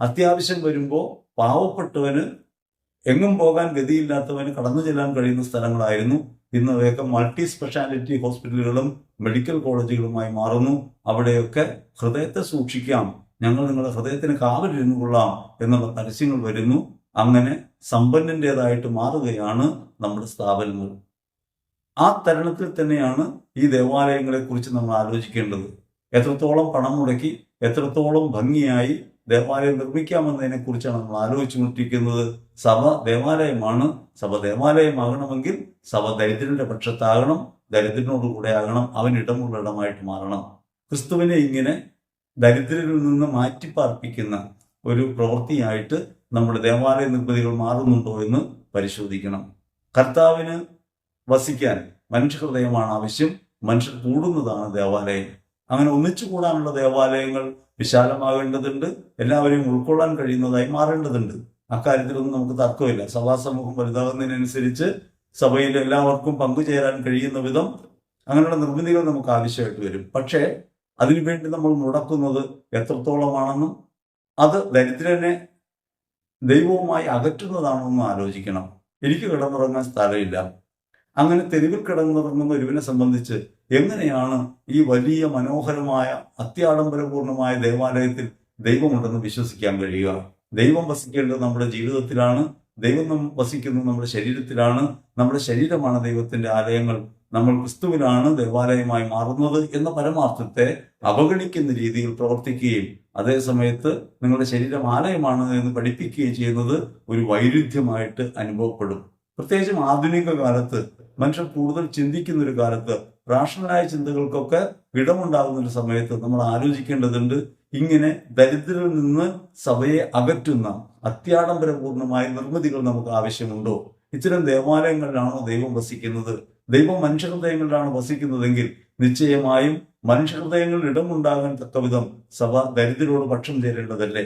അത്യാവശ്യം വരുമ്പോൾ പാവപ്പെട്ടവന് എങ്ങും പോകാൻ ഗതിയില്ലാത്തവന് കടന്നു ചെല്ലാൻ കഴിയുന്ന സ്ഥലങ്ങളായിരുന്നു. ഇന്ന് അവയൊക്കെ മൾട്ടി സ്പെഷ്യാലിറ്റി ഹോസ്പിറ്റലുകളും മെഡിക്കൽ കോളേജുകളുമായി മാറുന്നു. അവിടെയൊക്കെ ഹൃദയത്തെ സൂക്ഷിക്കാം. ഞങ്ങൾ നിങ്ങളുടെ ഹൃദയത്തിന് കാവലിരുന്നു കൊള്ളാം എന്നുള്ള പരസ്യങ്ങൾ വരുന്നു. അങ്ങനെ സമ്പന്നന്റെതായിട്ട് മാറുകയാണ് നമ്മുടെ സ്ഥാപനങ്ങൾ. ആ തരുണത്തിൽ തന്നെയാണ് ഈ ദേവാലയങ്ങളെ കുറിച്ച് നമ്മൾ ആലോചിക്കേണ്ടത്. എത്രത്തോളം പണം മുടക്കി എത്രത്തോളം ഭംഗിയായി ദേവാലയം നിർമ്മിക്കാമെന്നതിനെ കുറിച്ചാണ് നമ്മൾ ആലോചിച്ചുകൊണ്ടിരിക്കുന്നത്. സഭ ദേവാലയമാണ്. സഭ ദേവാലയമാകണമെങ്കിൽ സഭ ദരിദ്രന്റെ പക്ഷത്താകണം ദരിദ്രനോടുകൂടെ ആകണം അവൻ ഇടമുള്ള ഇടമായിട്ട് മാറണം. ക്രിസ്തുവിനെ ഇങ്ങനെ ദരിദ്രരിൽ നിന്ന് മാറ്റിപ്പാർപ്പിക്കുന്ന ഒരു പ്രവൃത്തിയായിട്ട് നമ്മുടെ ദേവാലയ നിർമ്മിതികൾ മാറുന്നുണ്ടോ എന്ന് പരിശോധിക്കണം. കർത്താവിന് വസിക്കാൻ. മനുഷ്യഹൃദയമാണ് ആവശ്യം മനുഷ്യർ കൂടുന്നതാണ് ദേവാലയം. അങ്ങനെ ഒന്നിച്ചു കൂടാനുള്ള ദേവാലയങ്ങൾ വിശാലമാകേണ്ടതുണ്ട് എല്ലാവരെയും ഉൾക്കൊള്ളാൻ കഴിയുന്നതായി മാറേണ്ടതുണ്ട്. അക്കാര്യത്തിലൊന്നും നമുക്ക് തർക്കമില്ല. സഭാ സമൂഹം വലുതാകുന്നതിനനുസരിച്ച് സഭയിൽ എല്ലാവർക്കും പങ്കുചേരാൻ കഴിയുന്ന വിധം അങ്ങനെയുള്ള നിർമ്മിതികൾ നമുക്ക് ആവശ്യമായിട്ട് വരും. പക്ഷേ അതിനുവേണ്ടി നമ്മൾ മുടക്കുന്നത് എത്രത്തോളമാണെന്നും അത് ദരിദ്രനെ ദൈവവുമായി അകറ്റുന്നതാണോ എന്ന് ആലോചിക്കണം. എനിക്ക് കിടന്നുറങ്ങാൻ സ്ഥലമില്ല. അങ്ങനെ തെരുവിൽ കിടന്നിറങ്ങുന്ന ഒരുവിനെ സംബന്ധിച്ച് എങ്ങനെയാണ് ഈ വലിയ മനോഹരമായ അത്യാഡംബരപൂർണമായ ദേവാലയത്തിൽ ദൈവമുണ്ടെന്ന് വിശ്വസിക്കാൻ കഴിയുക? ദൈവം വസിക്കേണ്ടത് നമ്മുടെ ജീവിതത്തിലാണ്. ദൈവം വസിക്കുന്നത് നമ്മുടെ ശരീരത്തിലാണ്. നമ്മുടെ ശരീരമാണ് ദൈവത്തിന്റെ ആലയങ്ങൾ. നമ്മൾ ക്രിസ്തുവിലാണ് ദേവാലയമായി മാറുന്നത് എന്ന പരമാർത്ഥത്തെ അവഗണിക്കുന്ന രീതിയിൽ പ്രവർത്തിക്കുകയും അതേ സമയത്ത് നിങ്ങളുടെ ശരീരം ആലയമാണ് എന്ന് പഠിപ്പിക്കുകയും ചെയ്യുന്നത് ഒരു വൈരുദ്ധ്യമായിട്ട് അനുഭവപ്പെടും. പ്രത്യേകിച്ചും ആധുനിക കാലത്ത് മനുഷ്യർ കൂടുതൽ ചിന്തിക്കുന്ന ഒരു കാലത്ത് റാഷണലായ ചിന്തകൾക്കൊക്കെ ഇടമുണ്ടാകുന്ന ഒരു സമയത്ത് നമ്മൾ ആലോചിക്കേണ്ടതുണ്ട്. ഇങ്ങനെ ദരിദ്രരിൽ നിന്ന് സഭയെ അകറ്റുന്ന അത്യാഡംബരപൂർണമായ നിർമ്മിതികൾ നമുക്ക് ആവശ്യമുണ്ടോ? ഇത്തരം ദേവാലയങ്ങളിലാണോ ദൈവം വസിക്കുന്നത്? ദൈവം മനുഷ്യഹൃദയങ്ങളിലാണ് വസിക്കുന്നതെങ്കിൽ നിശ്ചയമായും മനുഷ്യഹൃദയങ്ങളിൽ ഇടമുണ്ടാകാൻ തക്കവിധം സഭ ദരിദ്രരോട് പക്ഷം ചേരേണ്ടതല്ലേ?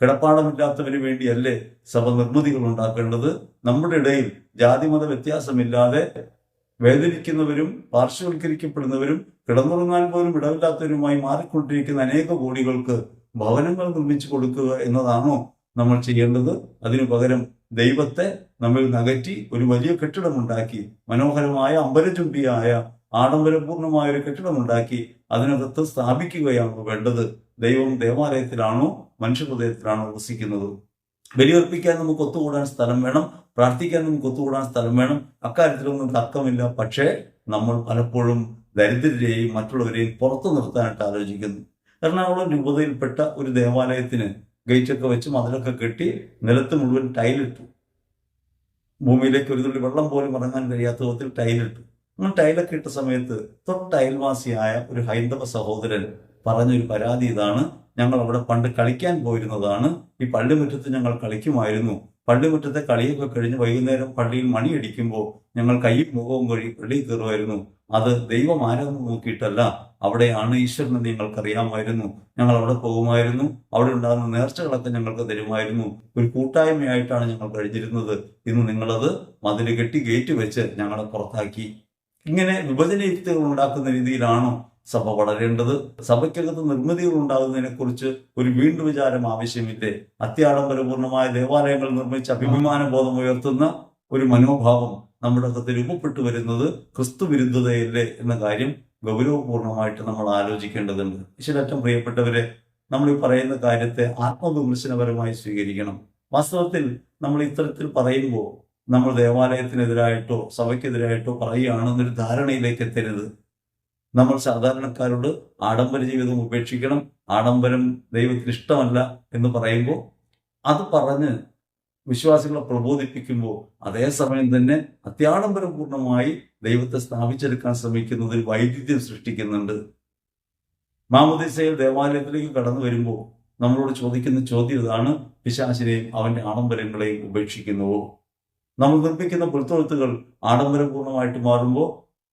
കിടപ്പാടമില്ലാത്തവന് വേണ്ടിയല്ലേ സഭ നിർമ്മിതികൾ ഉണ്ടാക്കേണ്ടത്? നമ്മുടെ ഇടയിൽ ജാതിമത വ്യത്യാസമില്ലാതെ വേദനിക്കുന്നവരും പാർശ്വവൽക്കരിക്കപ്പെടുന്നവരും കിടന്നുറങ്ങാൻ പോലും ഇടമില്ലാത്തവരുമായി മാറിക്കൊണ്ടിരിക്കുന്ന അനേക കോടികൾക്ക് ഭവനങ്ങൾ നിർമ്മിച്ചു കൊടുക്കുക എന്നതാണോ നമ്മൾ ചെയ്യേണ്ടത്? അതിനു പകരം ദൈവത്തെ നമ്മൾ നകറ്റി ഒരു വലിയ കെട്ടിടമുണ്ടാക്കി മനോഹരമായ അമ്പരചുംബിയായ ആഡംബരപൂർണമായ ഒരു കെട്ടിടമുണ്ടാക്കി അതിനകത്ത് സ്ഥാപിക്കുകയാണോ വേണ്ടത്. ദൈവം ദേവാലയത്തിലാണോ മനുഷ്യഹൃദയത്തിലാണോ വസിക്കുന്നത്? ബലിയർപ്പിക്കാൻ നമുക്ക് ഒത്തുകൂടാൻ സ്ഥലം വേണം പ്രാർത്ഥിക്കാൻ നമുക്ക് ഒത്തുകൂടാൻ സ്ഥലം വേണം. അക്കാര്യത്തിലൊന്നും തർക്കമില്ല. പക്ഷേ നമ്മൾ പലപ്പോഴും ദരിദ്രരെയും മറ്റുള്ളവരെയും പുറത്തു നിർത്താനായിട്ട് ആലോചിക്കുന്നു. എറണാകുളം രൂപതയിൽപ്പെട്ട ഒരു ദേവാലയത്തിന് ഗേറ്റൊക്കെ വെച്ച് മതിലൊക്കെ കെട്ടി നിലത്ത് മുഴുവൻ ടൈലിട്ടു. ഭൂമിയിലേക്ക് ഒരു തുള്ളി വെള്ളം പോലും ഇറങ്ങാൻ കഴിയാത്ത വിധത്തിൽ ടൈലിട്ടു. അങ്ങനെ ടൈലൊക്കെ ഇട്ട സമയത്ത് തൊട്ട് അയൽവാസിയായ ഒരു ഹൈന്ദവ സഹോദരൻ പറഞ്ഞൊരു പരാതി ഇതാണ്. ഞങ്ങൾ അവിടെ പണ്ട് കളിക്കാൻ പോയിരുന്നതാണ്. ഈ പള്ളിമുറ്റത്ത് ഞങ്ങൾ കളിക്കുമായിരുന്നു. പള്ളിമുറ്റത്തെ കളിയൊക്കെ കഴിഞ്ഞ് വൈകുന്നേരം പള്ളിയിൽ മണിയടിക്കുമ്പോൾ ഞങ്ങൾ കൈയും മുഖവും വഴി പള്ളിയിൽ കയറുമായിരുന്നു. അത് ദൈവം ആരെന്ന് നോക്കിയിട്ടല്ല അവിടെയാണ് ഈശ്വരൻ നിങ്ങൾക്കറിയാമായിരുന്നു ഞങ്ങൾ അവിടെ പോകുമായിരുന്നു. അവിടെ ഉണ്ടാകുന്ന നേർച്ചകളൊക്കെ ഞങ്ങൾക്ക് തരുമായിരുന്നു. ഒരു കൂട്ടായ്മയായിട്ടാണ് ഞങ്ങൾ കഴിഞ്ഞിരുന്നത്. ഇന്ന് നിങ്ങളത് മതിൽ കെട്ടി ഗേറ്റ് വെച്ച് ഞങ്ങളെ പുറത്താക്കി. ഇങ്ങനെ വിഭജന യുക്തികൾ ഉണ്ടാക്കുന്ന രീതിയിലാണോ സഭ വളരേണ്ടത്? സഭയ്ക്കകത്ത് നിർമ്മിതികൾ ഉണ്ടാകുന്നതിനെ കുറിച്ച് ഒരു വീണ്ടും വിചാരം ആവശ്യമില്ലേ? അത്യാഡംബരപൂർണമായ ദേവാലയങ്ങൾ നിർമ്മിച്ച് അഭിമാന ബോധം ഉയർത്തുന്ന ഒരു മനോഭാവം നമ്മുടെ അകത്ത് രൂപപ്പെട്ടു വരുന്നത് ക്രിസ്തു വിരുദ്ധതയല്ലേ എന്ന കാര്യം ഗൗരവപൂർണമായിട്ട് നമ്മൾ ആലോചിക്കേണ്ടതുണ്ട്. ഈശ്വരറ്റം പ്രിയപ്പെട്ടവരെ നമ്മൾ ഈ പറയുന്ന കാര്യത്തെ ആത്മവിമർശനപരമായി സ്വീകരിക്കണം. വാസ്തവത്തിൽ നമ്മൾ ഇത്തരത്തിൽ പറയുമ്പോൾ നമ്മൾ ദേവാലയത്തിനെതിരായിട്ടോ സഭയ്ക്കെതിരായിട്ടോ പറയുകയാണെന്നൊരു ധാരണയിലേക്ക് എത്തരുത്. നമ്മൾ സാധാരണക്കാരോട് ആഡംബര ജീവിതം ഉപേക്ഷിക്കണം ആഡംബരം ദൈവത്തിന് ഇഷ്ടമല്ല എന്ന് പറയുമ്പോൾ അത് പറഞ്ഞ് വിശ്വാസികളെ പ്രബോധിപ്പിക്കുമ്പോൾ അതേസമയം തന്നെ അത്യാഡംബരപൂർണമായി ദൈവത്തെ സ്ഥാപിച്ചെടുക്കാൻ ശ്രമിക്കുന്നതിൽ വൈദ്യുതം സൃഷ്ടിക്കുന്നുണ്ട്. മാമുദിസയിൽ ദേവാലയത്തിലേക്ക് കടന്നു വരുമ്പോൾ നമ്മളോട് ചോദിക്കുന്ന ചോദ്യം ഇതാണ് പിശാചിനെയും അവന്റെ ആഡംബരങ്ങളെയും ഉപേക്ഷിക്കുന്നുവോ? നമ്മൾ നിർമ്മിക്കുന്ന പുൽത്തൊഴുത്തുകൾ ആഡംബരപൂർണമായിട്ട് മാറുമ്പോൾ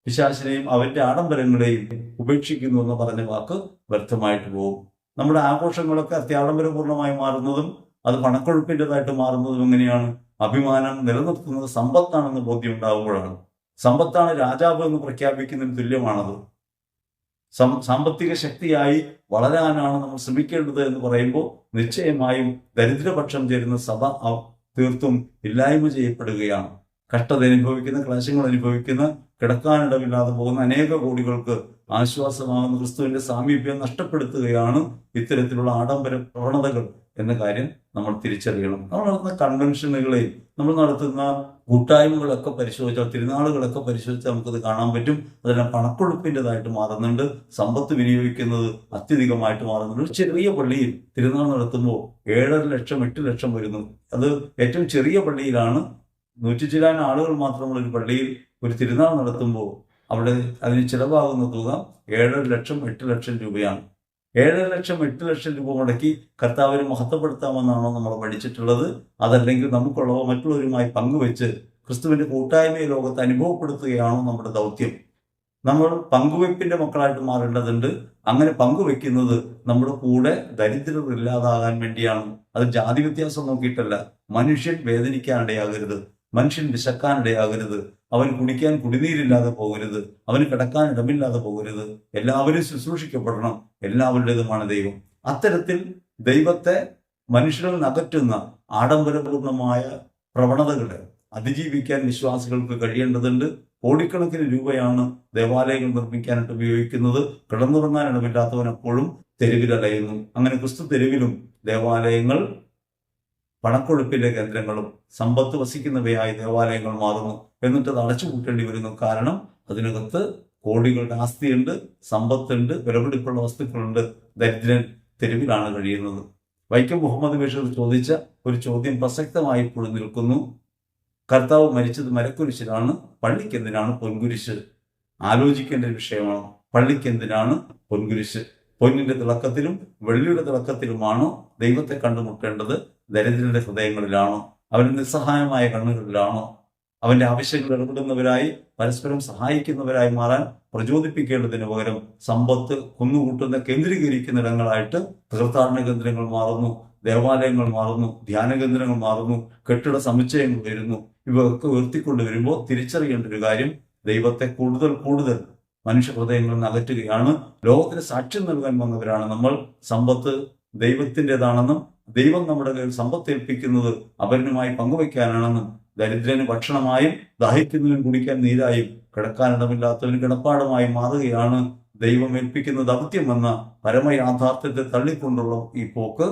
പിശാശിനെയും അവന്റെ ആഡംബരങ്ങളെയും ഉപേക്ഷിക്കുന്നു എന്ന് പറഞ്ഞ വാക്ക് വ്യർത്ഥമായിട്ട് പോകും. നമ്മുടെ ആഘോഷങ്ങളൊക്കെ അത്യാഡംബരപൂർണമായി മാറുന്നതും അത് പണക്കൊഴുപ്പിന്റെതായിട്ട് മാറുന്നതും എങ്ങനെയാണ്? അഭിമാനം നിലനിർത്തുന്നത് സമ്പത്താണെന്ന് ബോധ്യം ഉണ്ടാകുമ്പോഴാണ് സമ്പത്താണ് രാജാവ് എന്ന് പ്രഖ്യാപിക്കുന്നതിന് തുല്യമാണത്. സാമ്പത്തിക ശക്തിയായി വളരാനാണ് നമ്മൾ ശ്രമിക്കേണ്ടത് എന്ന് പറയുമ്പോൾ നിശ്ചയമായും ദരിദ്രപക്ഷം ചേരുന്ന സഭ തീർത്തും ഇല്ലായ്മ ചെയ്യപ്പെടുകയാണ്. കഷ്ടത അനുഭവിക്കുന്ന ക്ലേശങ്ങൾ അനുഭവിക്കുന്ന കിടക്കാനിടമില്ലാതെ പോകുന്ന അനേക കോടികൾക്ക് ആശ്വാസമാകുന്ന ക്രിസ്തുവിന്റെ സാമീപ്യം നഷ്ടപ്പെടുത്തുകയാണ് ഇത്തരത്തിലുള്ള ആഡംബര പ്രവണതകൾ. എന്ന കാര്യം നമ്മൾ തിരിച്ചറിയണം. നമ്മൾ നടത്തുന്ന കൺവെൻഷനുകളെയും നമ്മൾ നടത്തുന്ന കൂട്ടായ്മകളൊക്കെ പരിശോധിച്ചാൽ തിരുനാളുകളൊക്കെ പരിശോധിച്ചാൽ നമുക്കത് കാണാൻ പറ്റും. അതെല്ലാം പണക്കൊഴുപ്പിന്റെതായിട്ട് മാറുന്നുണ്ട്. സമ്പത്ത് വിനിയോഗിക്കുന്നത് അത്യധികമായിട്ട് മാറുന്നുണ്ട്. ചെറിയ പള്ളിയിൽ തിരുനാൾ നടത്തുമ്പോൾ ഏഴര ലക്ഷം എട്ട് ലക്ഷം വരുന്നു. അത് ഏറ്റവും ചെറിയ പള്ളിയിലാണ്. നൂറ്റി ചിലാൻ ആളുകൾ മാത്രമുള്ള ഒരു പള്ളിയിൽ ഒരു തിരുനാൾ നടത്തുമ്പോൾ അവിടെ അതിന് ചിലവാകുന്ന തുക ഏഴര ലക്ഷം എട്ട് ലക്ഷം രൂപയാണ്. ഏഴര ലക്ഷം എട്ട് ലക്ഷം രൂപ മുടക്കി കർത്താവിനെ മഹത്വപ്പെടുത്താമെന്നാണോ നമ്മൾ പഠിച്ചിട്ടുള്ളത്? അതല്ലെങ്കിൽ നമുക്കുള്ളവ മറ്റുള്ളവരുമായി പങ്കുവെച്ച് ക്രിസ്തുവിന്റെ കൂട്ടായ്മയെ ലോകത്ത് അനുഭവപ്പെടുത്തുകയാണോ നമ്മുടെ ദൗത്യം? നമ്മൾ പങ്കുവെപ്പിന്റെ മക്കളായിട്ട് മാറേണ്ടതുണ്ട്. അങ്ങനെ പങ്കുവെക്കുന്നത് നമ്മുടെ കൂടെ ദരിദ്രർ ഇല്ലാതാകാൻ വേണ്ടിയാണ്. അത് ജാതി വ്യത്യാസം നോക്കിയിട്ടല്ല. മനുഷ്യൻ വേദനിക്കാനിടയാകരുത് മനുഷ്യൻ വിശക്കാനിടയാകരുത് അവൻ കുടിക്കാൻ കുടിനീരില്ലാതെ പോകരുത് അവന് കിടക്കാൻ ഇടമില്ലാതെ പോകരുത് എല്ലാവരും ശുശ്രൂഷിക്കപ്പെടണം എല്ലാവരുടേതുമാണ് ദൈവം. അത്തരത്തിൽ ദൈവത്തെ മനുഷ്യരിൽ നിന്ന് അകറ്റുന്ന ആഡംബരപൂർണമായ പ്രവണതകളെ അതിജീവിക്കാൻ വിശ്വാസികൾക്ക് കഴിയേണ്ടതുണ്ട്. കോടിക്കണക്കിന് രൂപയാണ് ദേവാലയങ്ങൾ നിർമ്മിക്കാനായിട്ട് ഉപയോഗിക്കുന്നത്. കിടന്നുറങ്ങാൻ ഇടമില്ലാത്തവൻ എപ്പോഴും തെരുവിലലയുന്നു. അങ്ങനെ ക്രിസ്തു തെരുവിലും ദേവാലയങ്ങൾ പണക്കൊഴുപ്പിന്റെ കേന്ദ്രങ്ങളും സമ്പത്ത് വസിക്കുന്നവയായി ദേവാലയങ്ങൾ മാറുന്നു എന്നിട്ട് അത് അടച്ചു കൂട്ടേണ്ടി വരുന്നു. കാരണം അതിനകത്ത് കോടികളുടെ ആസ്തിയുണ്ട് സമ്പത്തുണ്ട് വിലപിടിപ്പുള്ള വസ്തുക്കളുണ്ട്. ദരിദ്രൻ തെരുവിലാണ് കഴിയുന്നത്. വൈക്കം മുഹമ്മദ് ബഷീർ ചോദിച്ച ഒരു ചോദ്യം പ്രസക്തമായി ഇപ്പോഴും നിൽക്കുന്നു. കർത്താവ് മരിച്ചത് മരക്കുരിശിലാണ് പള്ളിക്കെന്തിനാണ് പൊൻകുരിശ്? ആലോചിക്കേണ്ട ഒരു വിഷയമാണ് പള്ളിക്കെന്തിനാണ് പൊൻകുരിശ്? പൊന്നിന്റെ തിളക്കത്തിലും വെള്ളിയുടെ തിളക്കത്തിലുമാണോ ദൈവത്തെ കണ്ടുമുട്ടേണ്ടത്? ദരിദ്രന്റെ ഹൃദയങ്ങളിലാണോ? അവന്റെ നിസ്സഹായമായ കണ്ണുകളിലാണോ? അവന്റെ ആവശ്യങ്ങൾ ഇടപെടുന്നവരായി പരസ്പരം സഹായിക്കുന്നവരായി മാറാൻ പ്രചോദിപ്പിക്കേണ്ടതിന് പകരം സമ്പത്ത് കുന്നുകൂട്ടുന്ന കേന്ദ്രീകരിക്കുന്ന ഇടങ്ങളായിട്ട് തീർത്ഥാടന കേന്ദ്രങ്ങൾ മാറുന്നു ദേവാലയങ്ങൾ മാറുന്നു ധ്യാന കേന്ദ്രങ്ങൾ മാറുന്നു കെട്ടിട സമുച്ചയങ്ങൾ വരുന്നു ഇവയൊക്കെ ഉയർത്തിക്കൊണ്ട് വരുമ്പോൾ തിരിച്ചറിയേണ്ട ഒരു കാര്യം ദൈവത്തെ കൂടുതൽ കൂടുതൽ മനുഷ്യ ഹൃദയങ്ങളിൽ നിന്ന് അകറ്റുകയാണ് ലോകത്തിന് സാക്ഷ്യം നൽകാൻ വന്നവരാണ് നമ്മൾ. സമ്പത്ത് ദൈവത്തിന്റെതാണെന്നും ദൈവം നമ്മുടെ കയ്യിൽ സമ്പത്ത് ഏൽപ്പിക്കുന്നത് അപരനുമായി പങ്കുവയ്ക്കാനാണെന്നും ദരിദ്രന് ഭക്ഷണമായും ദാഹിക്കുന്നതിനും കുടിക്കാൻ നീരായും കിടക്കാനിടമില്ലാത്തതിന് കിടപ്പാടുമായി മാറുകയാണ് ദൈവം ഏൽപ്പിക്കുന്ന ദൗത്യമെന്ന പരമയാഥാർത്ഥ്യത്തെ തള്ളിക്കൊണ്ടുള്ള ഈ പോക്ക്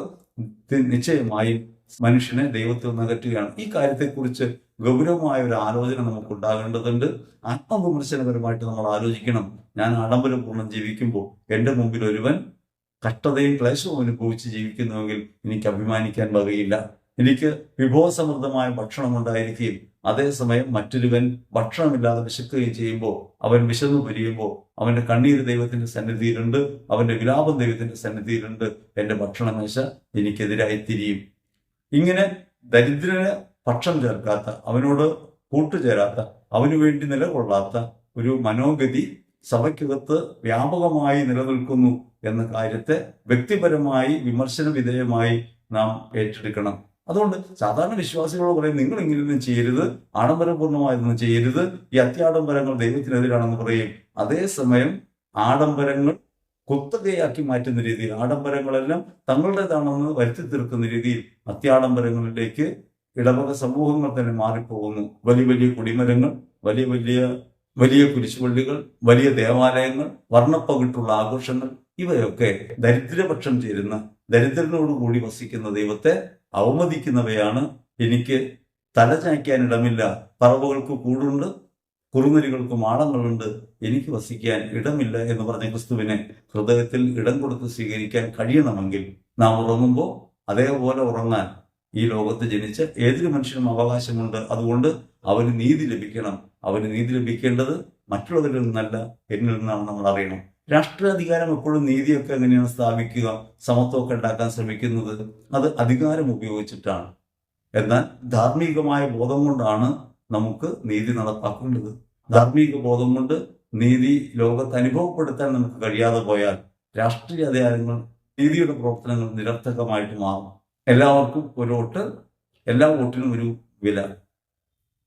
നിശ്ചയമായും മനുഷ്യനെ ദൈവത്തിൽ നികറ്റുകയാണ് ഈ കാര്യത്തെക്കുറിച്ച് ഗൗരവമായ ഒരു ആലോചന നമുക്ക് ഉണ്ടാകേണ്ടതുണ്ട് ആത്മവിമർശനപരമായിട്ട് നമ്മൾ ആലോചിക്കണം. ഞാൻ ആഡംബരപൂർണം ജീവിക്കുമ്പോൾ എന്റെ മുമ്പിൽ ഒരുവൻ കഷ്ടതയും ക്ലേശവും അനുഭവിച്ച് ജീവിക്കുന്നുവെങ്കിൽ എനിക്ക് അഭിമാനിക്കാൻ വകയില്ല. എനിക്ക് വിഭവസമൃദ്ധമായ ഭക്ഷണം ഉണ്ടായിരിക്കുകയും അതേസമയം മറ്റൊരുവൻ ഭക്ഷണമില്ലാതെ വിശക്കുകയും ചെയ്യുമ്പോൾ അവൻ വിശന്നു പൊരിയുമ്പോൾ അവന്റെ കണ്ണീര് ദൈവത്തിന്റെ സന്നിധിയിലുണ്ട് അവന്റെ വിലാപം ദൈവത്തിന്റെ സന്നിധിയിലുണ്ട് എന്റെ ഭക്ഷണമേശ എനിക്കെതിരായി തിരിയും. ഇങ്ങനെ ദരിദ്രന് പക്ഷം ചേർക്കാത്ത അവനോട് കൂട്ടുചേരാത്ത അവനു വേണ്ടി നിലകൊള്ളാത്ത ഒരു മനോഗതി സഭയ്ക്കകത്ത് വ്യാപകമായി നിലനിൽക്കുന്നു എന്ന കാര്യത്തെ വ്യക്തിപരമായി വിമർശന വിധേയമായി നാം ഏറ്റെടുക്കണം. അതുകൊണ്ട് സാധാരണ വിശ്വാസികളോട് പറയും നിങ്ങൾ ഇങ്ങനെയൊന്നും ചെയ്യരുത് ആഡംബരപൂർണമായൊന്നും ചെയ്യരുത് ഈ അത്യാഡംബരങ്ങൾ ദൈവത്തിനെതിരാണെന്ന് പറയും. അതേസമയം ആഡംബരങ്ങൾ കുത്തകയാക്കി മാറ്റുന്ന രീതിയിൽ ആഡംബരങ്ങളെല്ലാം തങ്ങളുടേതാണെന്ന് വരുത്തി തീർക്കുന്ന രീതിയിൽ അത്യാഡംബരങ്ങളിലേക്ക് ഇടവക സമൂഹങ്ങൾ തന്നെ മാറിപ്പോകുന്നു. വലിയ വലിയ കുടിമരങ്ങൾ വലിയ വലിയ വലിയ കുരിശുപള്ളികൾ വലിയ ദേവാലയങ്ങൾ വർണപ്പകിട്ടുള്ള ആഘോഷങ്ങൾ ഇവയൊക്കെ ദരിദ്രപക്ഷം ചേരുന്ന ദരിദ്രനോടുകൂടി വസിക്കുന്ന ദൈവത്തെ അവമതിക്കുന്നവയാണ് എനിക്ക് തല ചായ്ക്കാൻ ഇടമില്ല. പറവുകൾക്ക് കൂടുണ്ട് കുറുനരികൾക്ക് ആഴങ്ങളുണ്ട്. എനിക്ക് വസിക്കാൻ ഇടമില്ല എന്ന് പറഞ്ഞ ക്രിസ്തുവിനെ ഹൃദയത്തിൽ ഇടം കൊടുത്ത് സ്വീകരിക്കാൻ കഴിയണമെങ്കിൽ നാം ഉറങ്ങുമ്പോൾ അതേപോലെ ഉറങ്ങാൻ ഈ ലോകത്ത് ജനിച്ച ഏതൊരു മനുഷ്യനും അവകാശമുണ്ട്. അതുകൊണ്ട് അവന് നീതി ലഭിക്കണം. അവന് നീതി ലഭിക്കേണ്ടത് മറ്റുള്ളവരിൽ നിന്നല്ല. എന്നിൽ നിന്നാണ് നമ്മൾ അറിയണം. രാഷ്ട്രീയാധികാരം എപ്പോഴും നീതിയൊക്കെ എങ്ങനെയാണ് സ്ഥാപിക്കുക? സമത്വമൊക്കെ ഉണ്ടാക്കാൻ ശ്രമിക്കുന്നത്. അത് അധികാരം ഉപയോഗിച്ചിട്ടാണ്. എന്നാൽ ധാർമ്മികമായ ബോധം കൊണ്ടാണ് നമുക്ക് നീതി നടപ്പാക്കേണ്ടത്. ധാർമ്മിക ബോധം കൊണ്ട് നീതി ലോകത്ത് അനുഭവപ്പെടുത്താൻ നമുക്ക് കഴിയാതെ പോയാൽ രാഷ്ട്രീയ അധികാരങ്ങൾ നീതിയുടെ പ്രവർത്തനങ്ങൾ നിരർത്ഥകമായിട്ട് മാറും. എല്ലാവർക്കും ഒരു വോട്ട് എല്ലാ വോട്ടിനും ഒരു വില.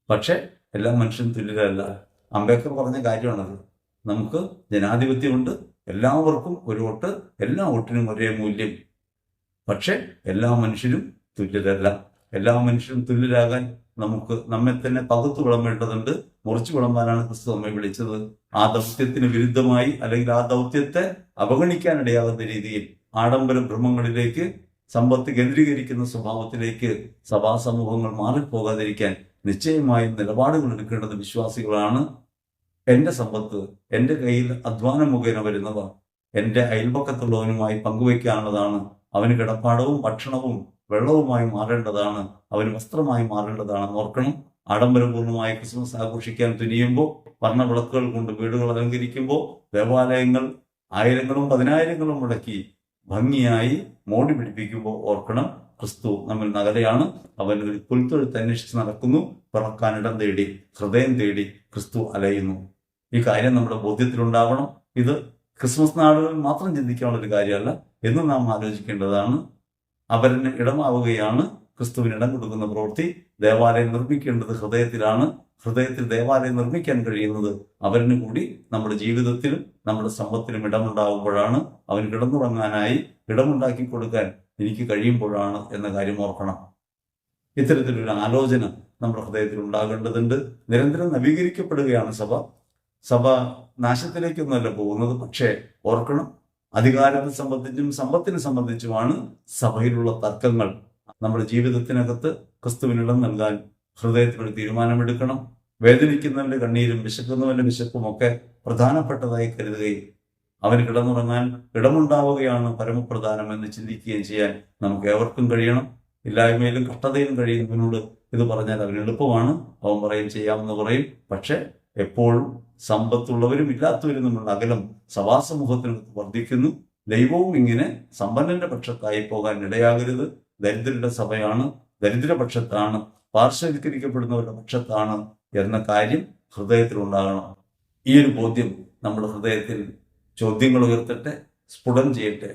പക്ഷേ എല്ലാ മനുഷ്യനും തുല്യരല്ല അംബേദ്കർ പറഞ്ഞ കാര്യമാണത്. നമുക്ക് ജനാധിപത്യമുണ്ട് എല്ലാവർക്കും ഒരു വോട്ട് എല്ലാ വോട്ടിനും ഒരേ മൂല്യം. പക്ഷേ എല്ലാ മനുഷ്യരും തുല്യരല്ല എല്ലാ മനുഷ്യരും തുല്യരാകാൻ നമുക്ക് നമ്മെ തന്നെ തകർത്ത് വിളമ്പേണ്ടതുണ്ട്. മുറിച്ചു വിളമ്പാനാണ് ക്രിസ്തു നമ്മെ വിളിച്ചത്. ആ ദൗത്യത്തിന് വിരുദ്ധമായി അല്ലെങ്കിൽ ആ ദൗത്യത്തെ അവഗണിക്കാനിടയാകുന്ന രീതിയിൽ ആഡംബര ഭ്രമങ്ങളിലേക്ക് സമ്പത്ത് കേന്ദ്രീകരിക്കുന്ന സ്വഭാവത്തിലേക്ക് സഭാസമൂഹങ്ങൾ മാറിപ്പോകാതിരിക്കാൻ നിശ്ചയമായും നിലപാടുകൾ എടുക്കേണ്ടത് വിശ്വാസികളാണ്. എന്റെ സമ്പത്ത് എന്റെ കയ്യിൽ അധ്വാനം മുഖേന വരുന്നവ എന്റെ അയൽപക്കത്തുള്ളവനുമായി പങ്കുവയ്ക്കാനുള്ളതാണ്. അവന് കിടപ്പാടവും ഭക്ഷണവും വെള്ളവുമായി മാറേണ്ടതാണ് അവന് വസ്ത്രമായി മാറേണ്ടതാണെന്ന് ഓർക്കണം. ആഡംബരപൂർണമായ ക്രിസ്മസ് ആഘോഷിക്കാൻ തുനിയുമ്പോൾ വർണവിളക്കുകൾ കൊണ്ട് വീടുകൾ അലങ്കരിക്കുമ്പോൾ ദേവാലയങ്ങൾ ആയിരങ്ങളും പതിനായിരങ്ങളും മുടക്കി ഭംഗിയായി മോടി പിടിപ്പിക്കുമ്പോൾ ഓർക്കണം ക്രിസ്തു നമ്മൾ നഗരയാണ് അവൻ ഒരു പുൽത്തൊഴുത്ത് അന്വേഷിച്ച് നടക്കുന്നു. പിറക്കാനിടം തേടി ഹൃദയം തേടി ക്രിസ്തു അലയുന്നു. ഈ കാര്യം നമ്മുടെ ബോധ്യത്തിലുണ്ടാവണം. ഇത് ക്രിസ്മസ് നാളുകളിൽ മാത്രം ചിന്തിക്കാനുള്ള ഒരു കാര്യമല്ല. എന്ന് നാം ആലോചിക്കേണ്ടതാണ്. അവരിന് ഇടമാവുകയാണ്. ക്രിസ്തുവിന് ഇടം കൊടുക്കുന്ന പ്രവൃത്തി ദേവാലയം നിർമ്മിക്കേണ്ടത് ഹൃദയത്തിലാണ്. ഹൃദയത്തിൽ ദേവാലയം നിർമ്മിക്കാൻ കഴിയുന്നത് അവരിന് കൂടി നമ്മുടെ ജീവിതത്തിലും നമ്മുടെ സമ്പത്തിലും ഇടമുണ്ടാകുമ്പോഴാണ് അവന് കിടന്നുറങ്ങാനായി ഇടമുണ്ടാക്കി കൊടുക്കാൻ എനിക്ക് കഴിയുമ്പോഴാണ് എന്ന കാര്യം ഓർക്കണം. ഇത്തരത്തിലൊരു ആലോചന നമ്മുടെ ഹൃദയത്തിൽ ഉണ്ടാകേണ്ടതുണ്ട്. നിരന്തരം നവീകരിക്കപ്പെടുകയാണ് സഭ. സഭ നാശത്തിലേക്കൊന്നുമല്ല പോകുന്നത്. പക്ഷേ ഓർക്കണം അധികാരത്തെ സംബന്ധിച്ചും സമ്പത്തിനെ സംബന്ധിച്ചുമാണ് സഭയിലുള്ള തർക്കങ്ങൾ നമ്മുടെ ജീവിതത്തിനകത്ത് ക്രിസ്തുവിനിടം നൽകാൻ ഹൃദയത്തിനൊരു തീരുമാനമെടുക്കണം. വേദനിക്കുന്നവന്റെ കണ്ണീരും വിശക്കുന്നവന്റെ വിശപ്പും ഒക്കെ പ്രധാനപ്പെട്ടതായി കരുതുകയും അവന് കിടന്നുറങ്ങാൻ ഇടമുണ്ടാവുകയാണ് പരമപ്രധാനം എന്ന് ചിന്തിക്കുകയും ചെയ്യാൻ നമുക്ക് ഏവർക്കും കഴിയണം. ഇല്ലായ്മയിലും കഷ്ടതയിലും കഴിയുന്നവനോട് ഇത് പറഞ്ഞാൽ അവന് എളുപ്പമാണ്. അവൻ പറയും ചെയ്യാമെന്ന് പറയും. പക്ഷെ എപ്പോഴും സമ്പത്തുള്ളവരും ഇല്ലാത്തവരും തമ്മിലുള്ള അകലം സഭാസമൂഹത്തിനകത്ത് വർദ്ധിക്കുന്നു. ദൈവവും ഇങ്ങനെ സമ്പന്നന്റെ പക്ഷത്തായി പോകാൻ ഇടയാകരുത്. ദരിദ്രരുടെ സഭയാണ് ദരിദ്രപക്ഷത്താണ് പാർശ്വവൽക്കരിക്കപ്പെടുന്നവരുടെ പക്ഷത്താണ് എന്ന കാര്യം ഹൃദയത്തിൽ ഉണ്ടാകണം. ഈ ഒരു ബോധ്യം നമ്മുടെ ഹൃദയത്തിൽ ചോദ്യങ്ങൾ ഉയർത്തട്ടെ സ്ഫുടം ചെയ്യട്ടെ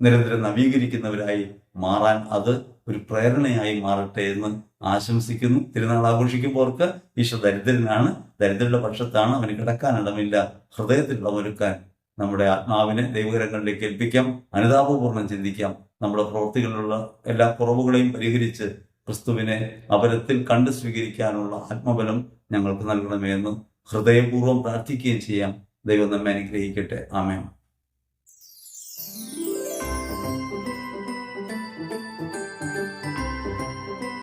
നിരന്തരം നവീകരിക്കുന്നവരായി മാറാൻ അത് ഒരു പ്രേരണയായി മാറട്ടെ എന്ന് ആശംസിക്കുന്നു. തിരുനാൾ ആഘോഷിക്കുമ്പോർക്ക് ഈശോ ദരിദ്രനാണ്. ദരിദ്രരുടെ പക്ഷത്താണ് അവന് കിടക്കാനിടമില്ല ഹൃദയത്തിൽ ഇടമൊരുക്കാൻ നമ്മുടെ ആത്മാവിനെ ദൈവകരങ്ങളിലേക്ക് ഏൽപ്പിക്കാം. അനുതാപപൂർണം ചിന്തിക്കാം. നമ്മുടെ പ്രവൃത്തികളിലുള്ള എല്ലാ കുറവുകളെയും പരിഹരിച്ച് ക്രിസ്തുവിനെ അപരത്തിൽ കണ്ട് സ്വീകരിക്കാനുള്ള ആത്മബലം ഞങ്ങൾക്ക് നൽകണമേ എന്ന് ഹൃദയപൂർവം പ്രാർത്ഥിക്കുകയും ചെയ്യാം. ദൈവം നമ്മെ അനുഗ്രഹിക്കട്ടെ. ആമേൻ.